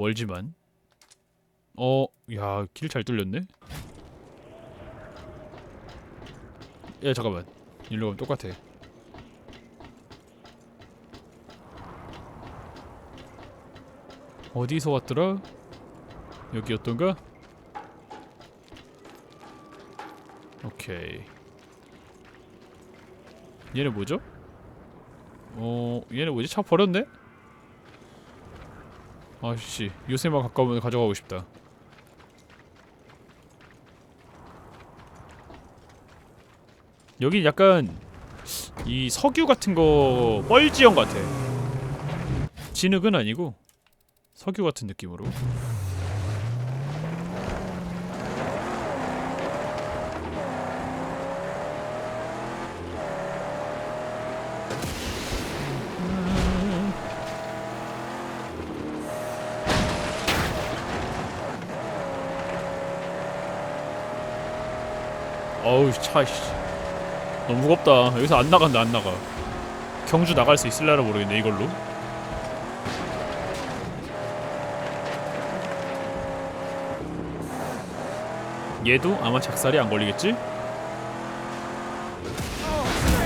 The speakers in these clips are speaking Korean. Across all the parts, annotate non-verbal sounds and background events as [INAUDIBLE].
멀지만 어, 야, 길 잘 뚫렸네. 야, 잠깐만. 일로 가면 똑같아. 어디서 왔더라? 여기였던가? 오케이. 얘네 뭐죠? 어, 얘네 뭐지? 차 버렸네? 아씨, 요새만 가까우면 가져가고 싶다. 여기 약간 이 석유 같은 거 뻘지형 같아. 진흙은 아니고 석유 같은 느낌으로. 어우 차 씨. 너무 무겁다. 여기서 안 나간다 안 나가. 경주 나갈 수 있을려나 모르겠네 이걸로. 얘도 아마 작살이 안 걸리겠지?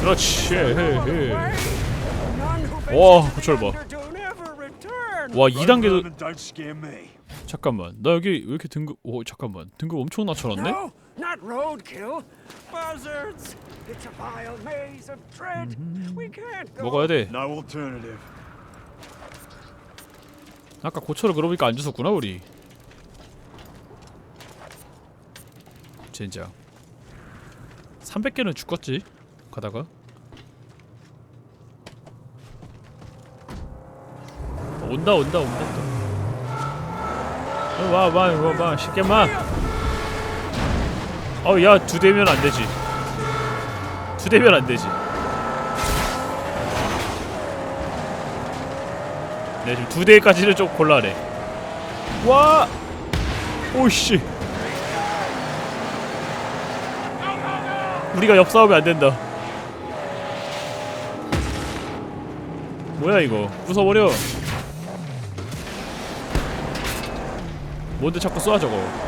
그렇지. 헤헤. 와, 고철 봐. 와, 2단계도 Don't scare me. 잠깐만. 나 여기 왜 이렇게 등급 오, 잠깐만. 등급 엄청 낮춰놨네? No, not roadkill. Buzzards. It's a vile maze of dread. We can't go. 먹어야 돼. No alternative. 아까 고철을 그러고 보니까 안 주웠구나, 우리. 젠장. 300개는 죽었지. 가다가. 온다 온다 온다 또. 와, 와, 와, 와, 쉽게 마. 어, 야, 두 대면 안 되지. 두 대면 안 되지. 네, 지금 두 대까지는 좀 곤란해. 와, 오씨. 우리가 옆 싸우면 안 된다. 뭐야 이거? 부숴버려. 뭔데 자꾸 쏴 저거?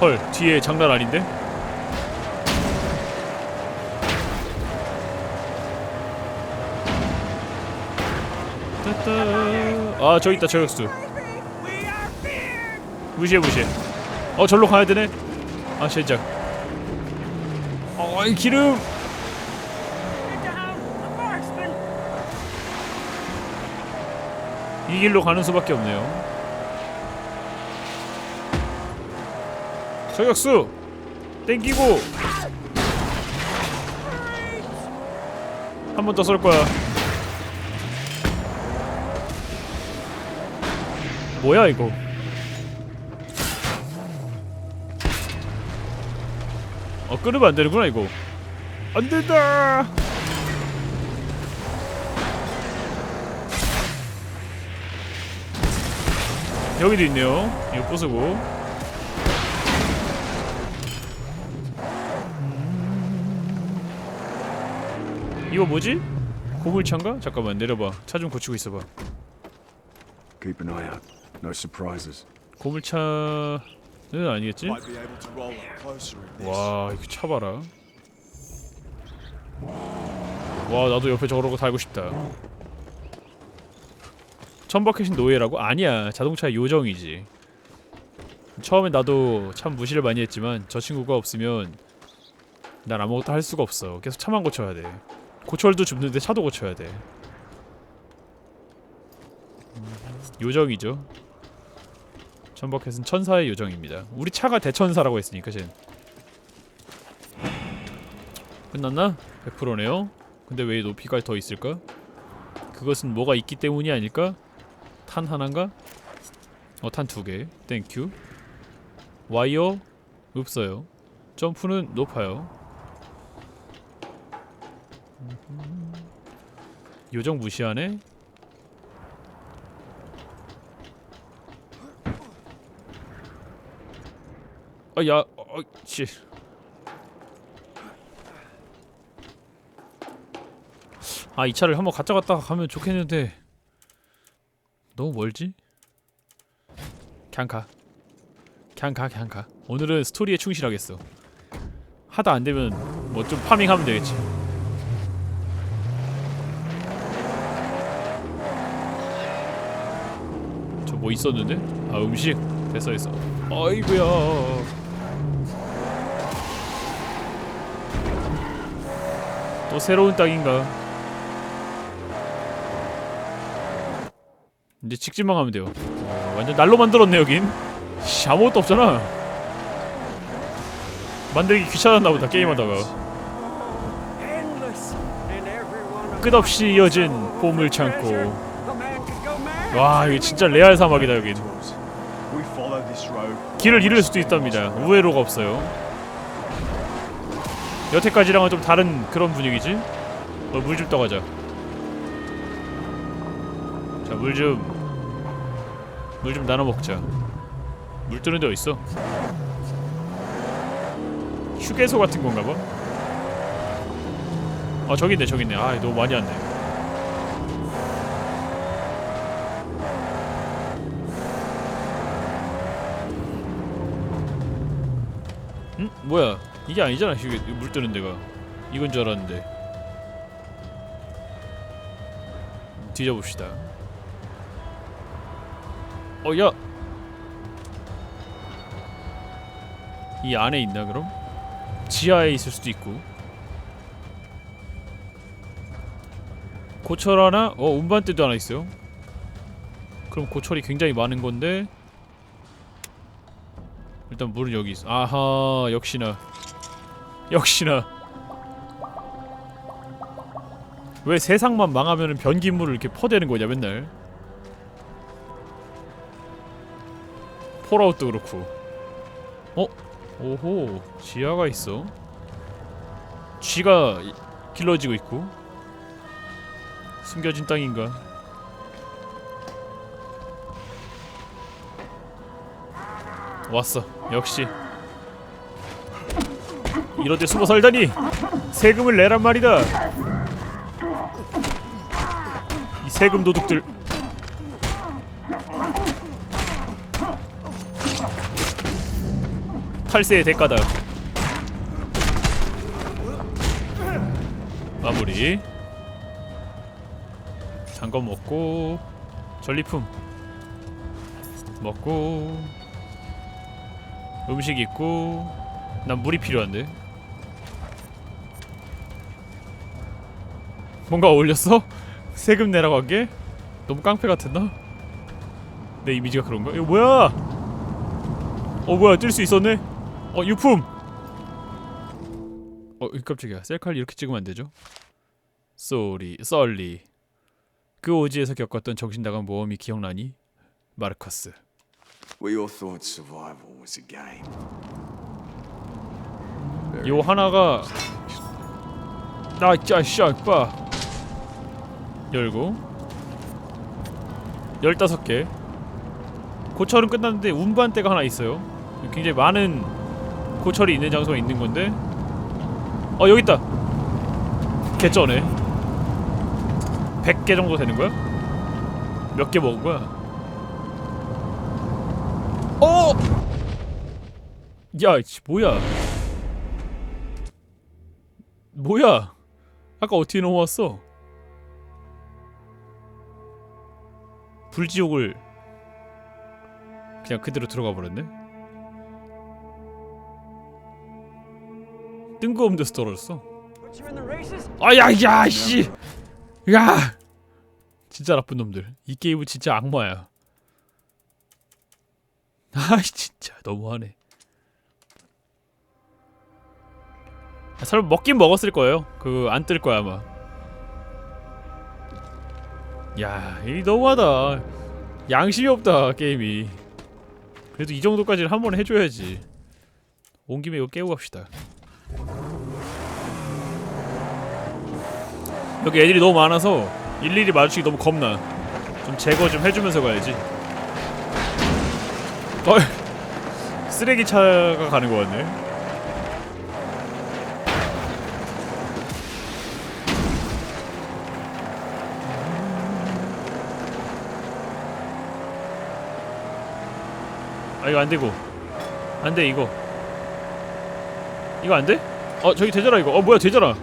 헐, 뒤에 장난 아닌데? 따따. 아, 저기 있다 저격수. 무시해 무시해. 어, 절로 가야 되네. 아, 진짜. 어, 이 기름. 이 길로 가는 수밖에 없네요. 저격수 땡기고 한 번 더 쏠 거야. 뭐야 이거? 어 끊으면 안 되는구나 이거. 안 된다. 여기도 있네요. 이거 부수고. 이거 뭐지? 고물차인가? 잠깐만 내려봐. 차 좀 고치고 있어봐. Keep an eye out. No surprises. 고물차는 아니겠지? Might be able to roll up closer in this. 와 이거 차 봐라. 와 나도 옆에 거 달고 싶다. 천버켓인 노예라고? 아니야 자동차 요정이지. 처음엔 나도 참 무시를 많이 했지만 저 친구가 없으면 난 아무것도 할 수가 없어. 계속 차만 고쳐야 돼. 고철도 줍는데 차도 고쳐야 돼. 요정이죠. 천버켓은 천사의 요정입니다. 우리 차가 대천사라고 했으니까 쟤는. 끝났나? 100%네요. 근데 왜 높이가 더 있을까? 그것은 뭐가 있기 때문이 아닐까? 탄 하나인가? 어, 탄 두 개. 땡큐. 와이어 없어요. 점프는 높아요. 요정 무시하네? 아, 야, 어, 씨. 아 이 차를 한번 가져갔다가 가면 좋겠는데 너무 멀지? 그냥 가. 그냥 가, 그냥 가. 오늘은 스토리에 충실하겠어. 하다 안 되면 뭐 좀 파밍하면 되겠지. 뭐 있었는데? 아 음식 됐어 됐어. 아이구야. 또 새로운 땅인가? 이제 직진만 하면 돼요. 어, 완전 날로 만들었네 여긴. 씨, 아무것도 없잖아. 만들기 귀찮았나 보다 게임하다가. 끝없이 이어진 보물 창고. 와 이게 진짜 레알 사막이다 road. 길을 잃을 수도 있답니다. 우회로가 없어요. 여태까지랑은 좀 다른 그런 분위기지? 어, 물좀 떠가자. 자, 물 좀. 물 좀 나눠 먹자. 물 뜨는 데 어딨어? 휴게소 같은 건가 봐? 아, 저기 있네, 저기 있네. 아, 너무 많이 왔네. 뭐야? 이게 아니잖아, 휴게 물 뜨는 데가. 이건 줄 알았는데. 뒤져봅시다. 어, 야! 이 안에 있나, 그럼? 지하에 있을 수도 있고. 고철 하나? 어, 운반대도 하나 있어요. 그럼 고철이 굉장히 많은 건데 일단 물은 여기 있어. 아하, 역시나. 역시나. 왜 세상만 망하면은 변기물을 이렇게 퍼대는 거냐 맨날. 폴아웃도 그렇고. 어? 오호, 지하가 있어. 쥐가 이- 길러지고 있고. 숨겨진 땅인가? 왔어. 역시. 이런데 숨어 살다니. 세금을 내란 말이다. 이 세금 도둑들. 탈세의 대가다. 마무리. 잠깐 먹고 전리품 먹고 음식 있고 난 물이 필요한데 뭔가 어울렸어? [LAUGHS] 세금 내라고 한 게? 너무 깡패 같았나? 내 이미지가 그런가? 이거 뭐야? 어 뭐야 뛸 수 있었네? 어 유품! 어이 깜짝이야 셀카를 이렇게 찍으면 안 되죠? 쏘리 썰리 그 오지에서 겪었던 정신나간 모험이 기억나니? 마르커스 We all thought survival was a game. 요 하나가 나 짜샤 빠. 열고. 열다섯 개. 고철은 끝났는데 운반대가 하나 있어요. 굉장히 많은 고철이 있는 장소에 있는 건데. 어 여기 있다. 개쩌네. 100개 정도 되는 거야? 몇 개 먹은 거야? 어! 야, 씨, 뭐야? 뭐야? 아까 어떻게 넘어왔어? 불지옥을 그냥 그대로 들어가 버렸네. 뜬금없는 데서 떨어졌어. 아야, 야, 씨, 야, 진짜 나쁜 놈들. 이 게임은 진짜 악마야. 아, 진짜 너무하네. 설마 먹긴 먹었을 거예요. 그 안 뜰 거야 아마. 야, 이 너무하다. 양심이 없다 게임이. 그래도 이 정도까지는 한 번 해줘야지. 온 김에 이거 깨고 갑시다. 여기 애들이 너무 많아서 일일이 마주치기 너무 겁나. 좀 제거 좀 해주면서 가야지. 어, [LAUGHS] 쓰레기 차가 가는 거 같네. 아 이거 안 되고 안 돼 이거 이거 안 돼? 어 저기 되잖아 이거 어 뭐야 되잖아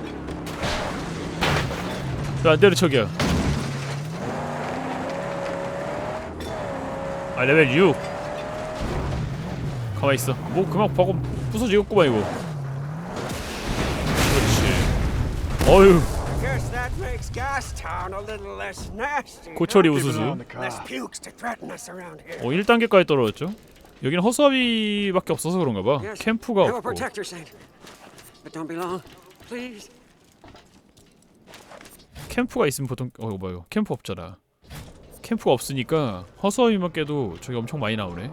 저 안 되는 척이야 아 레벨 6 가만 있어 뭐 그만 버거 부서지겠구만 이거 그렇지 어휴. 고철이? 우수수. 어 1단계까지 떨어졌죠 여기는 허수아비밖에 없어서 그런가 봐. 캠프가 없고. 캠프가 있으면 보통 어 이거 봐요. 캠프 없잖아. 캠프가 없으니까 허수아비만 깨도 저기 엄청 많이 나오네.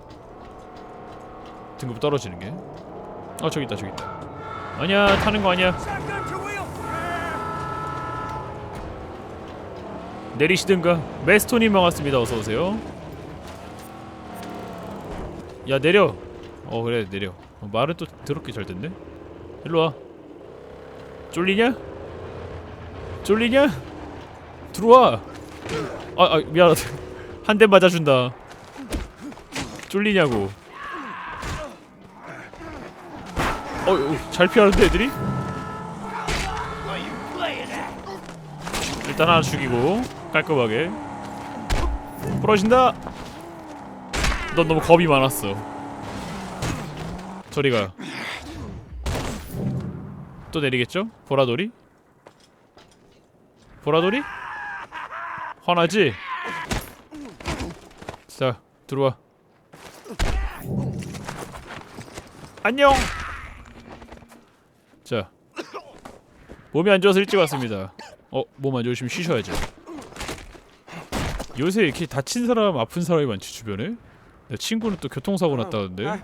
등급 떨어지는 게어 저기 있다 저기 있다. 아니야 타는 거 아니야. 내리시든가. 메스톤님 반갑습니다. 어서 오세요 야 내려. 어 그래 내려. 어, 말은 또 더럽게 잘 듣네. 일로 와. 쫄리냐? 쫄리냐? 들어와. 아, 아 미안하다. [LAUGHS] 한 대 맞아준다. 쫄리냐고. 어, 어, 잘 피하는데 애들이? 일단 하나 죽이고 깔끔하게. 부러진다 넌 너무 겁이 많았어 저리가 또 내리겠죠? 보라돌이? 보라돌이? 화나지? 자 들어와 안녕 자 몸이 안 좋아서 일찍 왔습니다 어, 몸 안 좋으시면 쉬셔야죠. 요새 이렇게 다친 사람, 아픈 사람이 많지 주변에? 내 친구는 또 교통사고 났다는데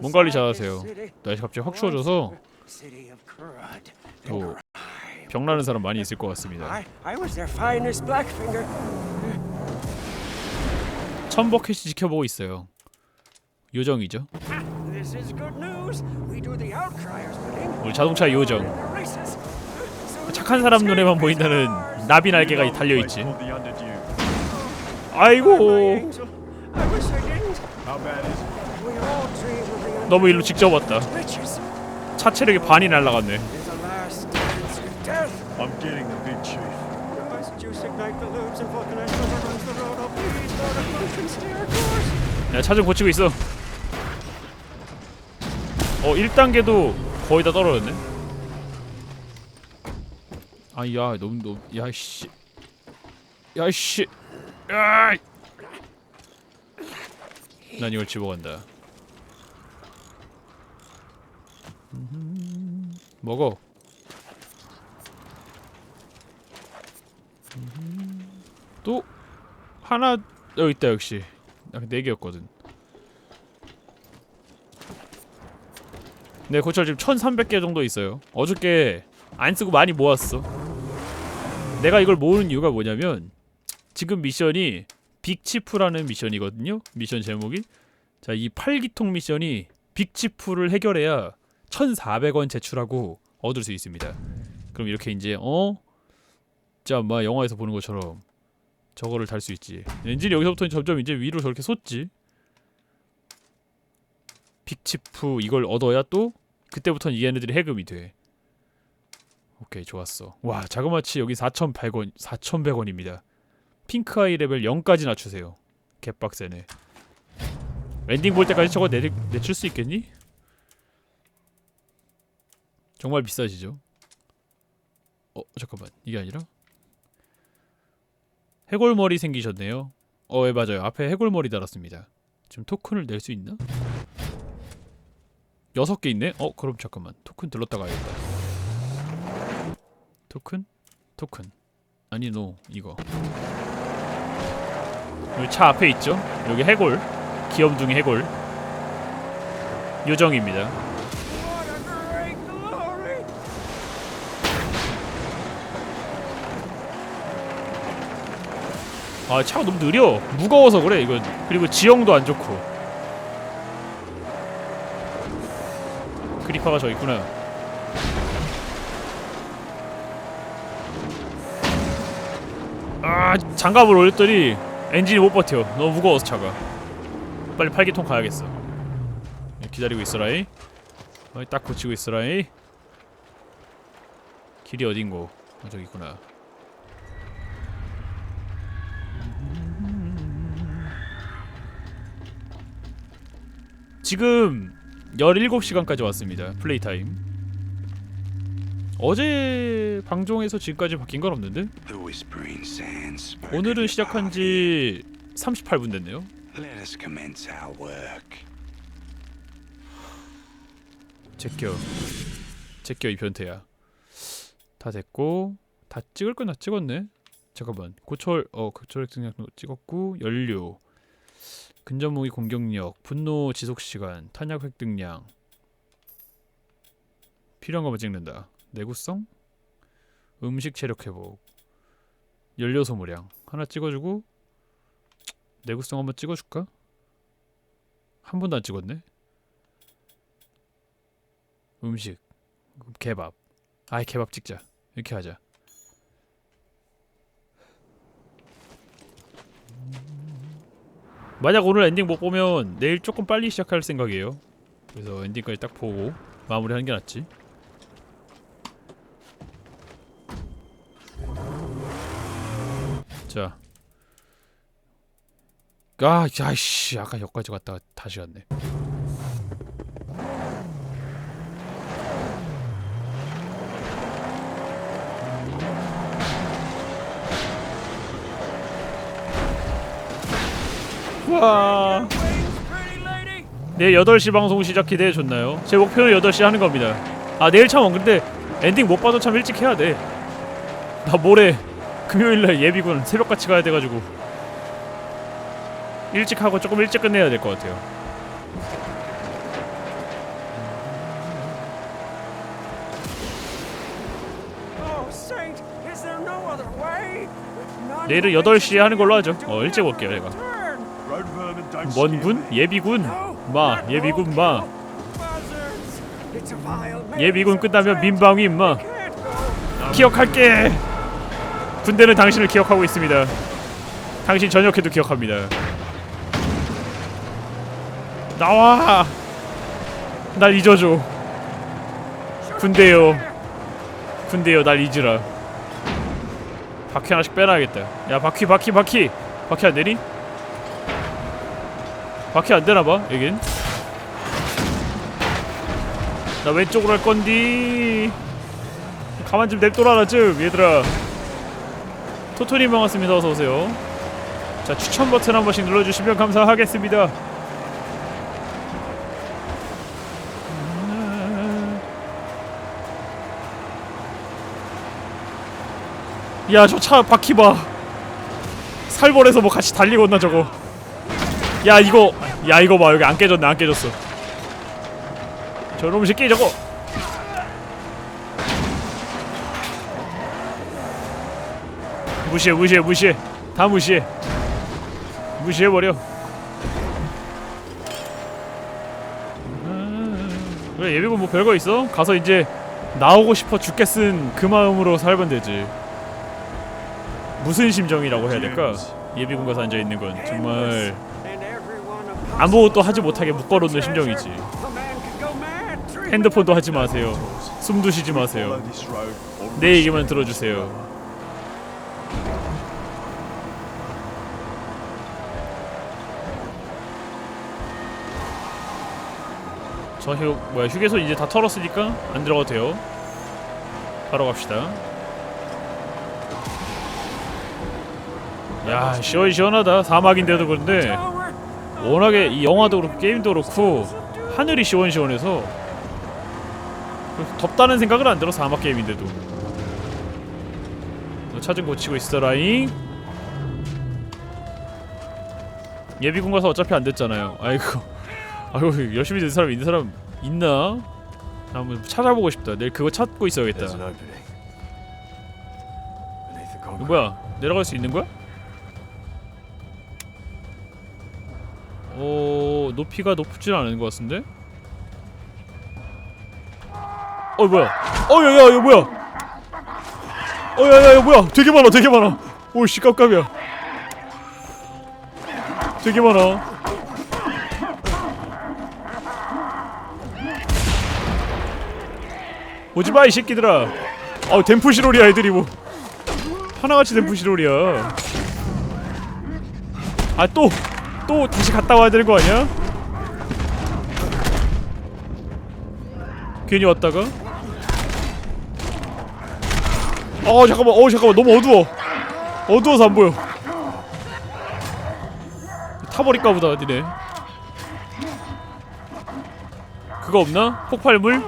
몸 관리 잘하세요. 날씨 갑자기 확 추워져서. 또 병나는 사람 많이 있을 것 같습니다. I, I was their finest blackfinger. 천버켓이 지켜보고 있어요. 요정이죠. 우리 자동차 요정. 착한 사람 눈에만 보인다는 나비 날개가 달려 있지. 아이고 너무 일로 직접 왔다. 차 체력이 반이 날라갔네. Oh. 야, 차 좀 고치고 있어. 어, 1단계도 거의 다 떨어졌네. 아, 야, 너무 너무 야 씨. 야 씨. 야! 난 이걸 집어간다. 음, 먹어. 음, 또 하나 여기 있다 역시. 네 개였거든. 네, 고철 지금 1,300개 정도 있어요. 어저께 안 쓰고 많이 모았어. 내가 이걸 모으는 이유가 뭐냐면 지금 미션이 빅치프라는 미션이거든요. 미션 제목이. 자, 이 8기통 미션이 빅치프를 해결해야 1,400원 제출하고 얻을 수 있습니다. 그럼 이렇게 이제 어? 자, 막 영화에서 보는 것처럼 저거를 달 수 있지. 엔진이 여기서부터 점점 이제 위로 저렇게 솟지. 빅치프 이걸 얻어야 또 그때부터는 얘네들이 해금이 돼. 오케이 좋았어. 와 자그마치 여기 4,100원, 4,100원입니다. 핑크아이 레벨 0까지 낮추세요. 개빡세네. 엔딩 볼 때까지 저거 내, 내칠 수 있겠니? 정말 비싸지죠. 어 잠깐만 이게 아니라 해골머리 생기셨네요. 어, 예 맞아요. 앞에 해골머리 달았습니다. 지금 토큰을 낼 수 있나? 여섯 개 있네. 어, 그럼 잠깐만. 토큰 들렀다 가야겠다. 토큰? 토큰. 아니, 노. 이거. 여기 차 앞에 있죠? 여기 해골. 귀염둥이 해골. 요정입니다. 아, 차가 너무 느려. 무거워서 그래, 이건. 그리고 지형도 안 좋고. 크리퍼가 저 있구나. 아 장갑을 올렸더니 엔진이 못 버텨. 너무 무거워서 차가. 빨리 팔기통 가야겠어. 예, 기다리고 있어라이. 어이 딱 고치고 있어라이. 길이 어딘고? 아 저기 있구나. 지금 17시간까지 왔습니다. 플레이 타임 어제 방송에서 지금까지 바뀐 건 없는데? 오늘은 시작한 지 38분 됐네요. 제껴. 제껴 이 변태야. 다 됐고 다 찍을 건 다 찍었네. 잠깐만. 고철 어 고철 등량도 찍었고 연료. 근접 무기 공격력 분노 지속 시간 탄약 획득량. 필요한 것만 찍는다 내구성 음식 체력 회복 연료 소모량 하나 찍어주고 내구성 한번 찍어줄까? 한 번도 안 찍었네. 음식 개밥. 아이 개밥 찍자. 이렇게 하자. 만약 오늘 엔딩 못 보면 내일 조금 빨리 시작할 생각이에요. 그래서 엔딩까지 딱 보고 마무리하는 게 낫지 자 아, 야씨, 아까 여기까지 갔다가 다시 갔네. 와. 내일 8시 방송 시작 기대해 줬나요? 제 목표는 8시 하는 겁니다. 아, 내일 참 근데 엔딩 못 봐도 참 일찍 해야 돼. 나 모레 금요일 날 예비군 새벽 같이 가야 돼 가지고 일찍 하고 조금 일찍 끝내야 될 것 같아요. Oh, 내일은 of 8시에 these 하는 걸로 하죠. 어, 일찍 올게요, 제가. scare 군? 예비군. 마, 예비군 마. 예비군 끝나면. 민방위 임마. 기억할게. 군대는 당신을 기억하고 있습니다. 당신 전역해도 기억합니다. 나와. 날 잊어줘. 군대요. 군대요, 날 잊으라. 바퀴 하나씩 빼놔야겠다. 야, 바퀴, 바퀴, 바퀴. 바퀴 안 되니? 바퀴 안 되나 봐, 여긴. 나 왼쪽으로 할 건디. 가만 좀 냅둬라 좀 얘들아 토토님 반갑습니다. 어서 오세요. 자 추천 버튼 한 번씩 눌러주시면 감사하겠습니다. 야 저 차 바퀴 봐. 살벌해서 뭐 같이 달리고 온나 저거. 야 이거. 야 이거 봐. 여기 안 깨졌네 안 깨졌어. 저놈 새끼 저거 무시해 무시해 무시해. 다 무시해. 무시해버려. 그래 예비군 뭐 별거 있어? 가서 이제 나오고 싶어 죽겠은 그 마음으로 살면 되지. 무슨 심정이라고 해야 될까? 예비군 가서 앉아있는 건 정말 아무것도 하지 못하게 묶어놓는 심정이지. 핸드폰도 하지 마세요. 숨도 쉬지 마세요. 내 얘기만 들어주세요. 저 휴, 뭐야 휴게소 이제 다 털었으니까 안 들어가도 돼요. 바로 갑시다. 야 시원시원하다 사막인데도 그런데. 워낙에 이 영화도 그렇고 게임도 그렇고 하늘이 시원시원해서 덥다는 생각은 안 들어 사막 게임인데도 너차좀 고치고 있어라잉 예비군 가서 어차피 안 됐잖아요 아이고 아이고 열심히 된 사람 있는 사람 있나? 나 한번 찾아보고 싶다 내일 그거 찾고 있어야겠다 이거. 뭐야 내려갈 수 있는 거야? 어 높이가 높진 않은 것 같은데? 어 뭐야? 어 야야 이거 뭐야? 어 야야 이거 뭐야? 되게 많아 되게 많아. 오씨 깜깜이야. 되게 많아. 오지마 이 새끼들아. 아우 댐프시롤이야 애들이 뭐. 하나같이 댐프시롤이야. 아 또 또 다시 갔다 와야 되는 거 아니야? 괜히 왔다가? 어 잠깐만. 어 잠깐만. 너무 어두워. 어두워서 안 보여. 타버릴까 보다 니네. 그거 없나? 폭발물?